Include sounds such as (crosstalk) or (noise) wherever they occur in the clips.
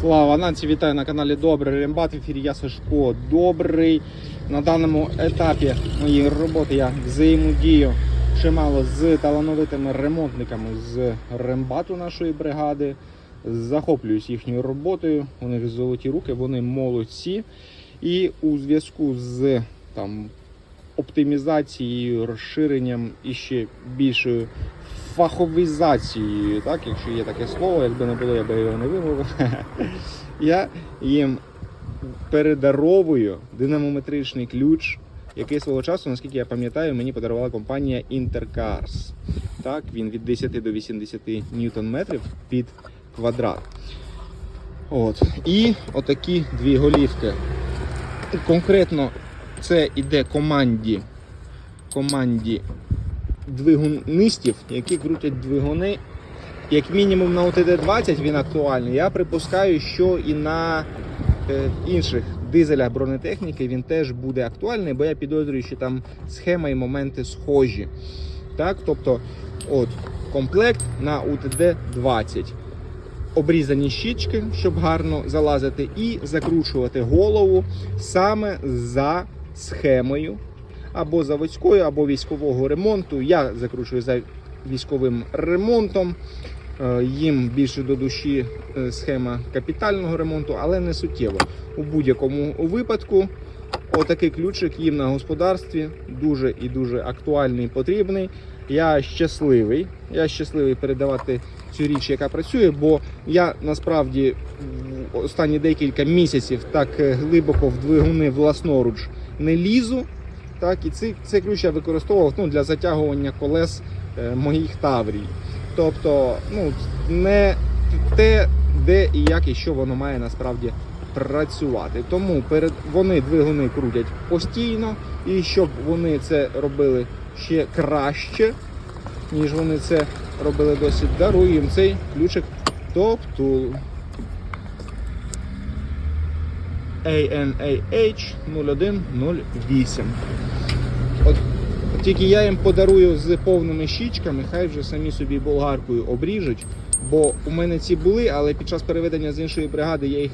Слава нації, вітаю на каналі Добрий Рембат. В ефірі я Сашко Добрий. На даному етапі моєї роботи я взаємодію чимало з талановитими ремонтниками з рембату нашої бригади. Захоплююсь їхньою роботою. У них золоті руки, вони молодці. І у зв'язку з там оптимізацією, розширенням і ще більшою фаховізацією, так, якщо є таке слово, якби не було, я би його не вимовив. (laughs) Я їм передаровую динамометричний ключ, який свого часу, наскільки я пам'ятаю, мені подарувала компанія Intercars. Так, він від 10 до 80 ньютон-метрів під квадрат. От. І отакі дві голівки. Конкретно це іде команді, команді двигунистів, які крутять двигуни. Як мінімум на ОТД-20 він актуальний. Я припускаю, що і на е, інших дизелях бронетехніки він теж буде актуальний, бо я підозрюю, що там схема і моменти схожі. Так, тобто, от, комплект на УТД-20. Обрізані щічки, щоб гарно залазити, і закручувати голову саме за схемою або заводською, або військового ремонту. Я закручую за військовим ремонтом. Е, Їм більше до душі е, схема капітального ремонту, але не суттєво. У будь-якому випадку отакий ключик їм на господарстві дуже і дуже актуальний і потрібний. Я щасливий. Я щасливий передавати цю річ, яка працює, бо я насправді останні декілька місяців так е, глибоко в двигуни власноруч не лізу. Так, і цей, цей ключ я використовував ну, для затягування колес е, моїх таврій. Тобто, ну, не те, де і як і що воно має насправді працювати. Тому перед вони двигуни крутять постійно, і щоб вони це робили ще краще, ніж вони це робили досить, дарую їм цей ключик топ-тул. ANAH 0108. От тільки я їм подарую з повними щічками, хай вже самі собі болгаркою обріжуть. Бо у мене ці були, але під час переведення з іншої бригади я їх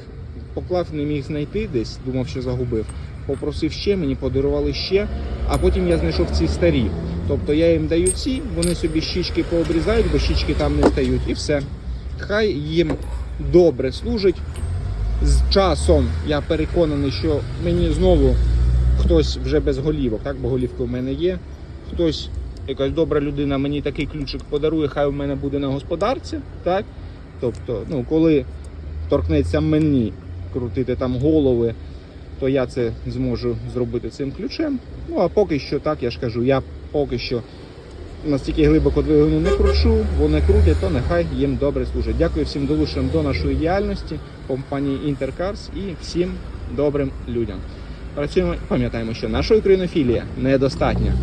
поклав, не міг знайти десь, думав, що загубив. Попросив ще, мені подарували ще, а потім я знайшов ці старі. Тобто я їм даю ці, вони собі щічки пообрізають, бо щічки там не стають, і все. Хай їм добре служить. З часом я переконаний, що мені знову хтось вже без голівок, так, бо голівки в мене є. Хтось, якась добра людина, мені такий ключик подарує, хай у мене буде на господарці. Так? Тобто, ну, коли торкнеться мені крутити там голови, то я це зможу зробити цим ключем. Ну а поки що, так, я ж кажу, я поки що настільки глибоко двигуни не кручу, вони крутять, то нехай їм добре служить. Дякую всім долученим до нашої діяльності, компанії Intercars і всім добрим людям. Працюємо, пам'ятаємо, що нашої українофілія недостатня.